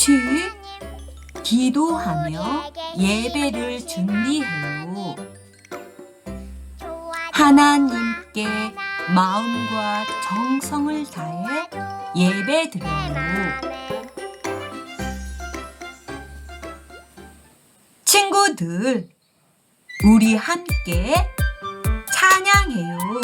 같이 기도하며 예배를 준비해요. 하나님께 마음과 정성을 다해 예배 드려요. 친구들, 우리 함께 찬양해요.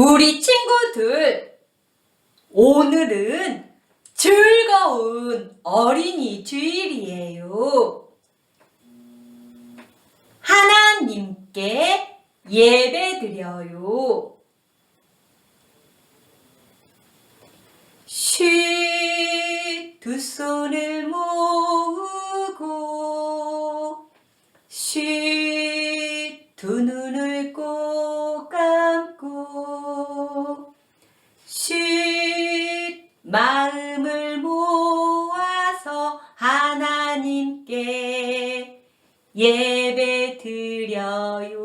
우리 친구들, 오늘은 즐거운 어린이 주일이에요. 하나님께 예배 드려요. 쉬, 두 손을 모으고, 쉬, 마음을 모아서 하나님께 예배 드려요.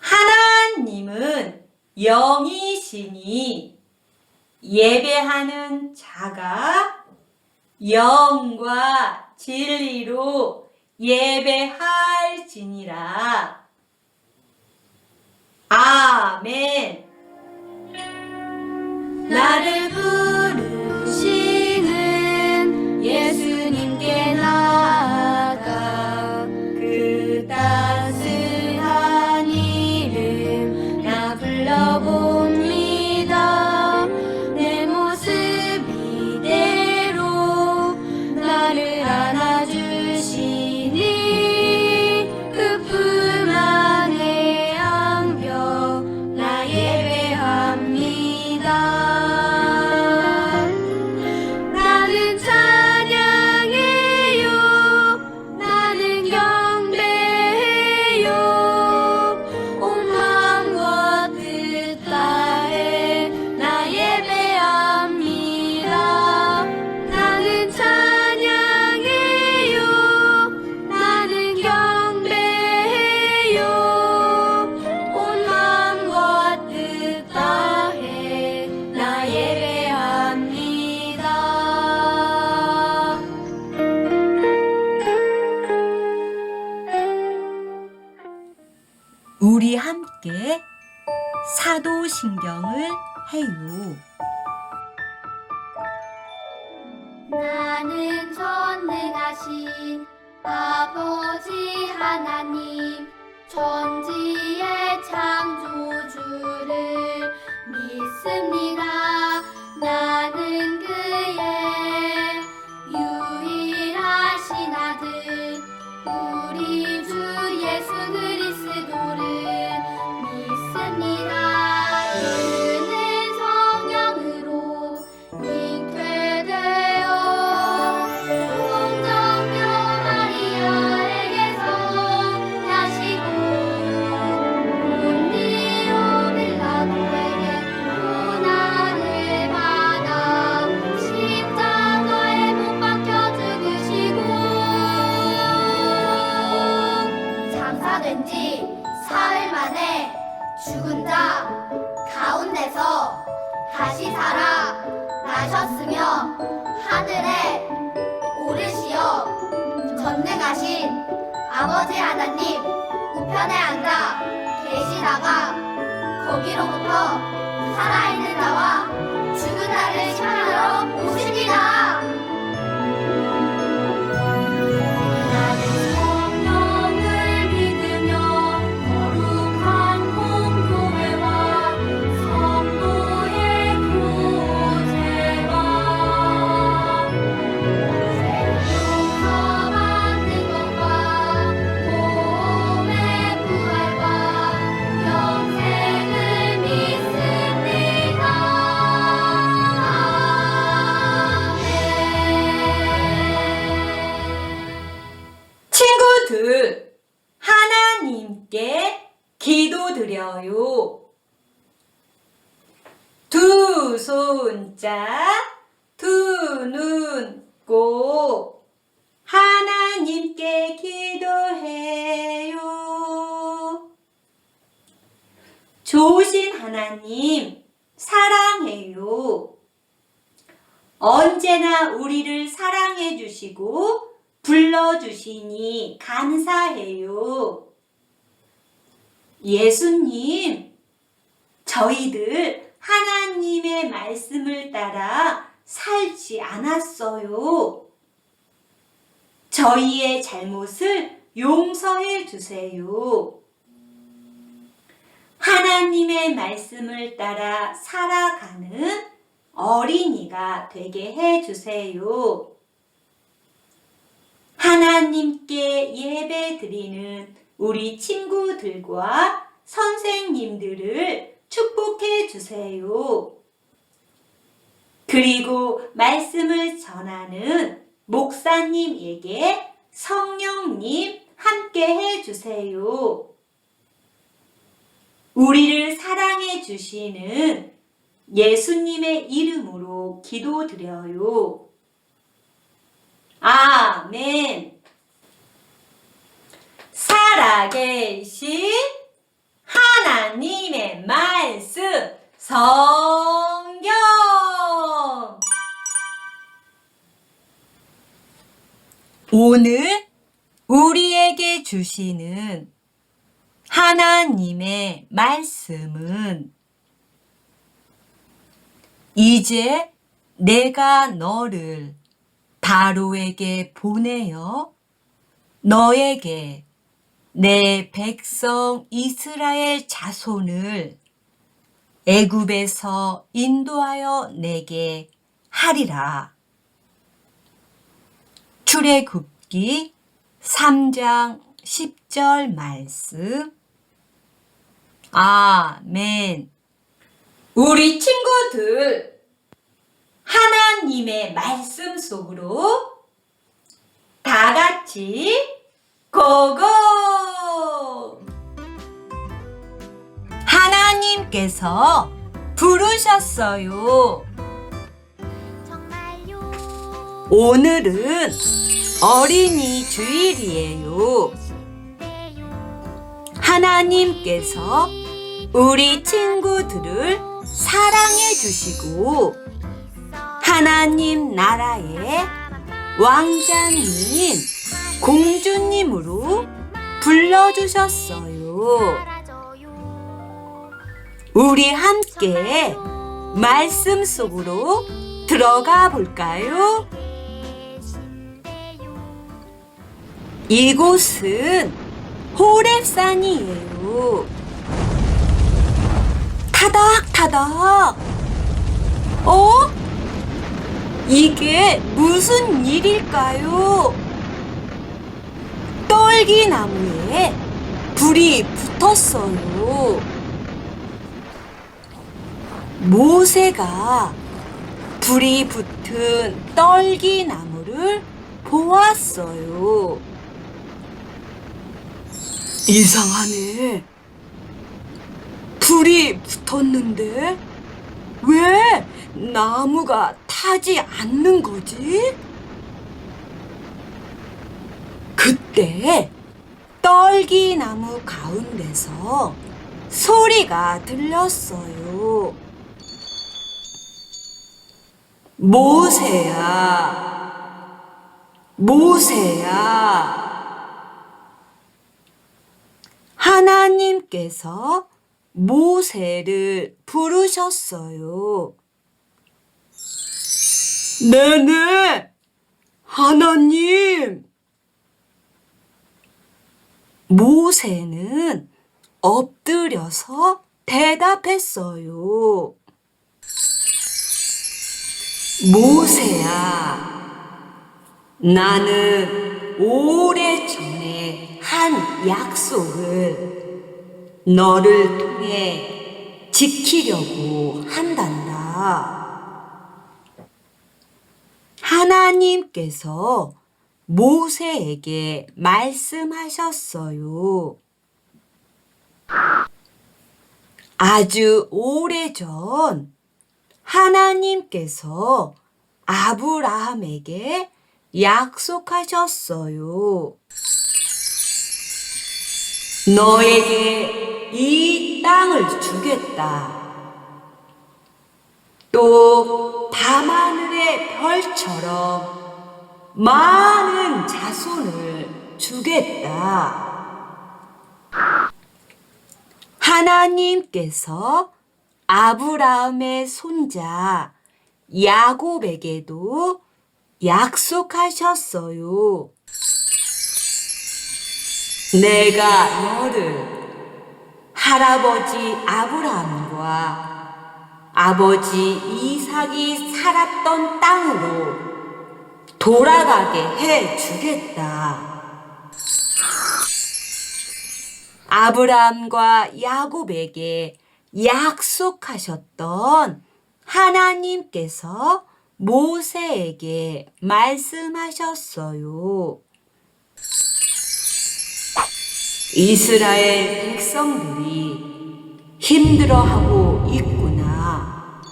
하나님은 영이시니 예배하는 자가 영과 진리로 예배할지니라. 아멘. 나를 부르 아버지 하나님 천지의 창조주를 믿습니다. 나는 가운데서 다시 살아 나셨으며 하늘에 오르시어 전능하신 아버지 하나님 우편에 앉아 계시다가 거기로부터 살아있는 친구들, 하나님께 기도드려요. 두 손자, 두 눈 꼭 하나님께 기도해요. 좋으신 하나님, 사랑해요. 언제나 우리를 사랑해 주시고 불러주시니 감사해요. 예수님, 저희들 하나님의 말씀을 따라 살지 않았어요. 저희의 잘못을 용서해 주세요. 하나님의 말씀을 따라 살아가는 어린이가 되게 해 주세요. 하나님께 예배 드리는 우리 친구들과 선생님들을 축복해 주세요. 그리고 말씀을 전하는 목사님에게 성령님 함께 해 주세요. 우리를 사랑해 주시는 예수님의 이름으로 기도드려요. 아멘. 살아계신 하나님의 말씀 성경. 오늘 우리에게 주시는 하나님의 말씀은 이제 내가 너를 바로에게 보내어 너에게 내 백성 이스라엘 자손을 애굽에서 인도하여 내게 하리라. 출애굽기 3장 10절 말씀. 아멘. 우리 친구들 하나님의 말씀 속으로 다 같이 고고! 하나님께서 부르셨어요. 정말요 오늘은 어린이 주일이에요. 네요 하나님께서 우리 친구들을 사랑해 주시고 하나님 나라의 왕자님, 공주님으로 불러주셨어요. 우리 함께 말씀 속으로 들어가 볼까요? 이곳은 호랩산이에요. 타닥타닥. 어? 이게 무슨 일일까요? 떨기나무에 불이 붙었어요. 모세가 불이 붙은 떨기나무를 보았어요. 이상하네. 불이 붙었는데 왜 나무가 타지 않는 거지? 그때 떨기나무 가운데서 소리가 들렸어요. 모세야, 모세야. 하나님께서 모세를 부르셨어요. 네네, 하나님. 모세는 엎드려서 대답했어요. 모세야, 나는 오래전에 한 약속을 너를 통해 지키려고 한단다. 하나님께서 모세에게 말씀하셨어요. 아주 오래전 하나님께서 아브라함에게 약속하셨어요. 너에게 이 땅을 주겠다. 또 밤하늘의 별처럼 많은 자손을 주겠다. 하나님께서 아브라함의 손자 야곱에게도 약속하셨어요. 내가 너를 할아버지 아브라함과 아버지 이삭이 살았던 땅으로 돌아가게 해 주겠다. 아브라함과 야곱에게 약속하셨던 하나님께서 모세에게 말씀하셨어요. 이스라엘 백성들이 힘들어하고 있구나.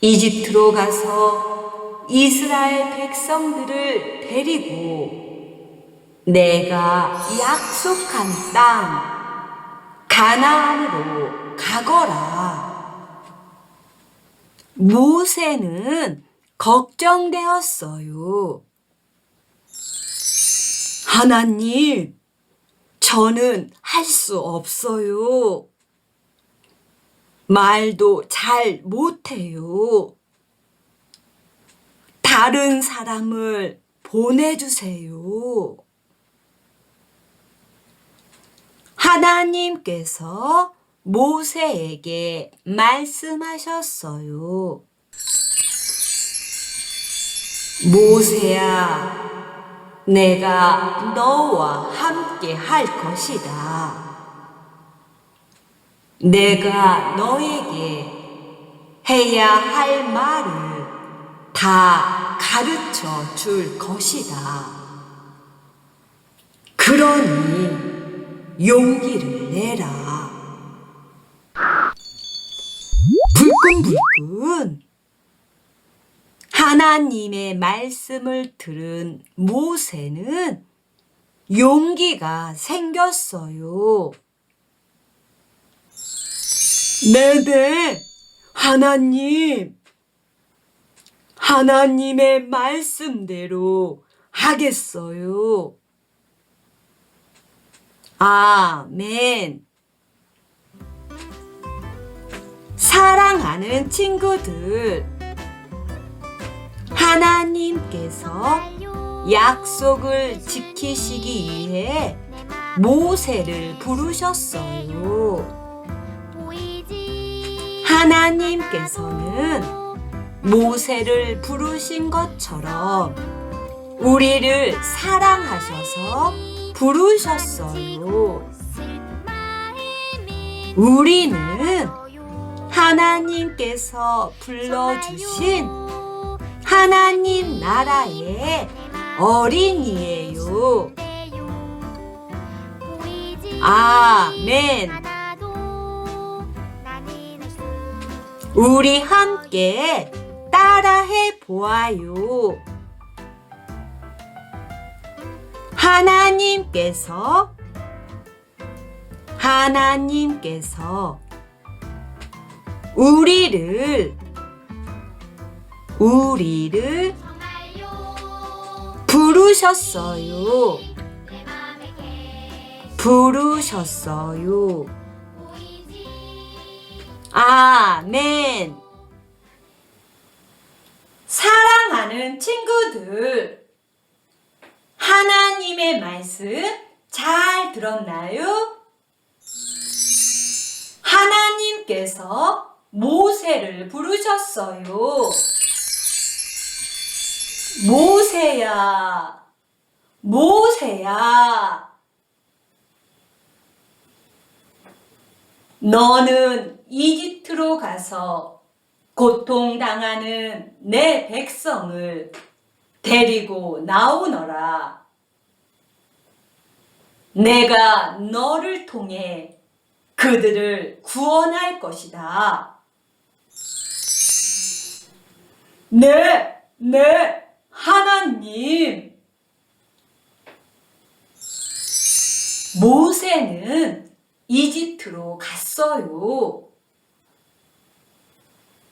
이집트로 가서 이스라엘 백성들을 데리고 내가 약속한 땅 가나안으로 가거라. 모세는 걱정되었어요. 하나님, 저는 할 수 없어요. 말도 잘 못해요. 다른 사람을 보내주세요. 하나님께서 모세에게 말씀하셨어요. 모세야, 내가 너와 함께 할 것이다. 내가 너에게 해야 할 말을 다 가르쳐 줄 것이다. 그러니 용기를 내라. 불끈불끈 하나님의 말씀을 들은 모세는 용기가 생겼어요. 네네, 하나님. 하나님의 말씀대로 하겠어요. 아멘. 사랑하는 친구들, 하나님께서 약속을 지키시기 위해 모세를 부르셨어요. 하나님께서는 모세를 부르신 것처럼 우리를 사랑하셔서 부르셨어요. 우리는 하나님께서 불러주신 하나님 나라의 어린이에요. 아멘. 우리 함께 따라해 보아요. 하나님께서 하나님께서 우리를 우리를 부르셨어요. 부르셨어요. 아멘. 사랑하는 친구들, 하나님의 말씀 잘 들었나요? 하나님께서 모세를 부르셨어요. 모세야, 모세야. 너는 이집트로 가서 고통당하는 내 백성을 데리고 나오너라. 내가 너를 통해 그들을 구원할 것이다. 네, 네, 하나님. 모세는 이집트로 갔어요.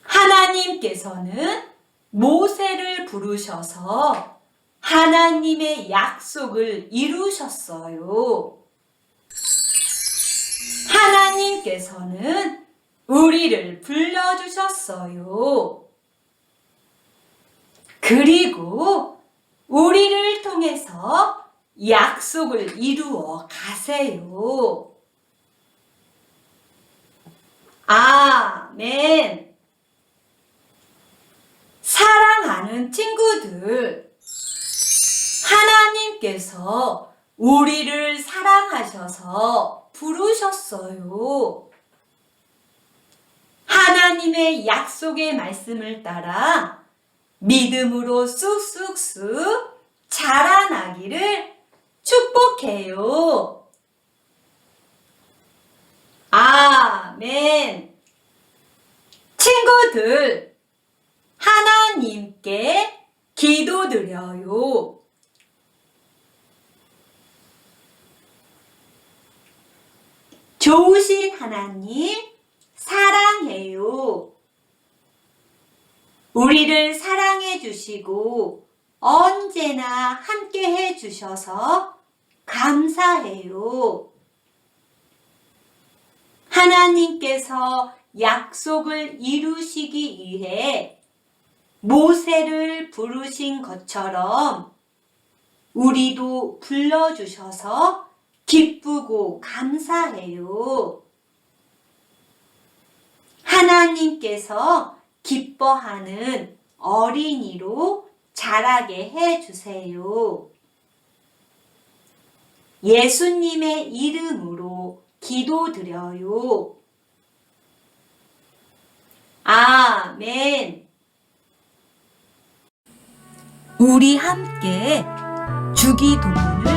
하나님께서는 모세를 부르셔서 하나님의 약속을 이루셨어요. 하나님께서는 우리를 불러주셨어요. 그리고 우리를 통해서 약속을 이루어 가세요. 아멘. 사랑하는 친구들, 하나님께서 우리를 사랑하셔서 부르셨어요. 하나님의 약속의 말씀을 따라 믿음으로 쑥쑥쑥 자라나기를 축복해요. 아멘. 친구들, 하나님께 기도드려요. 좋으신 하나님, 사랑해요. 우리를 사랑해 주시고 언제나 함께 해 주셔서 감사해요. 하나님께서 약속을 이루시기 위해 모세를 부르신 것처럼 우리도 불러주셔서 기쁘고 감사해요. 하나님께서 기뻐하는 어린이로 자라게 해 주세요. 예수님의 이름으로 기도드려요. 아멘. 우리 함께 주기도문을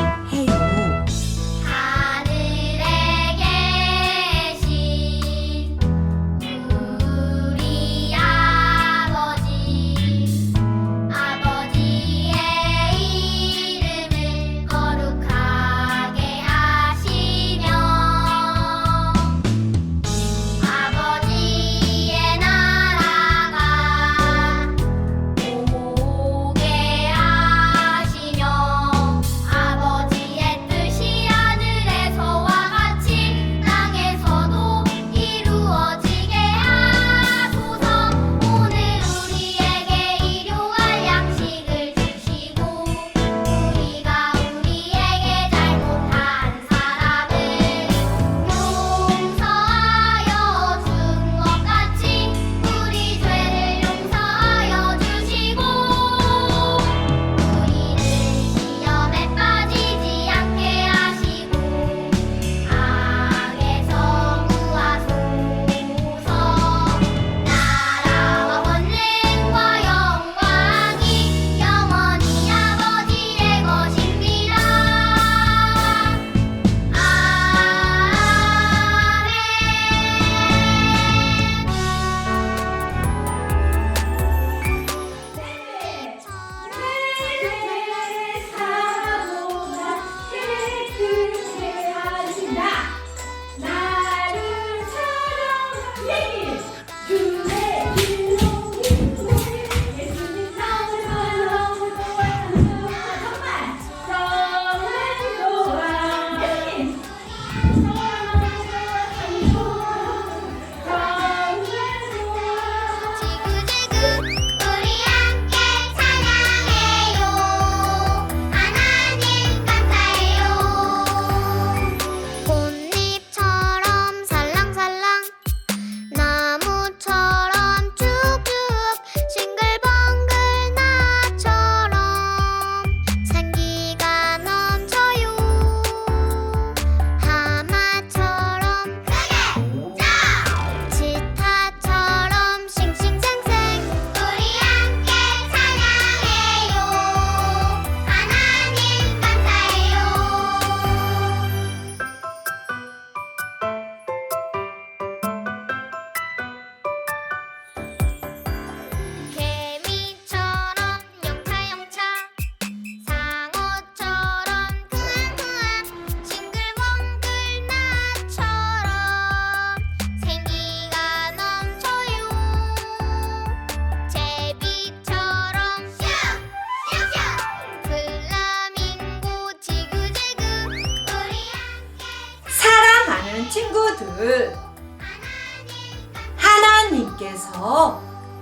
하나님께서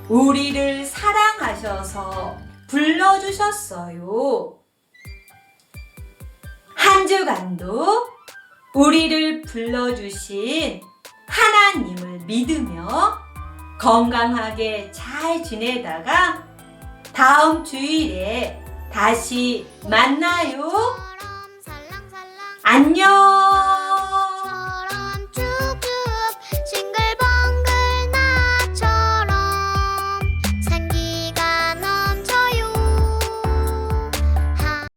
우리를 사랑하셔서 불러주셨어요. 한 주간도 우리를 불러주신 하나님 하나님을 믿으며 건강하게 잘 지내다가 다음 주일에 다시 만나요. 안녕!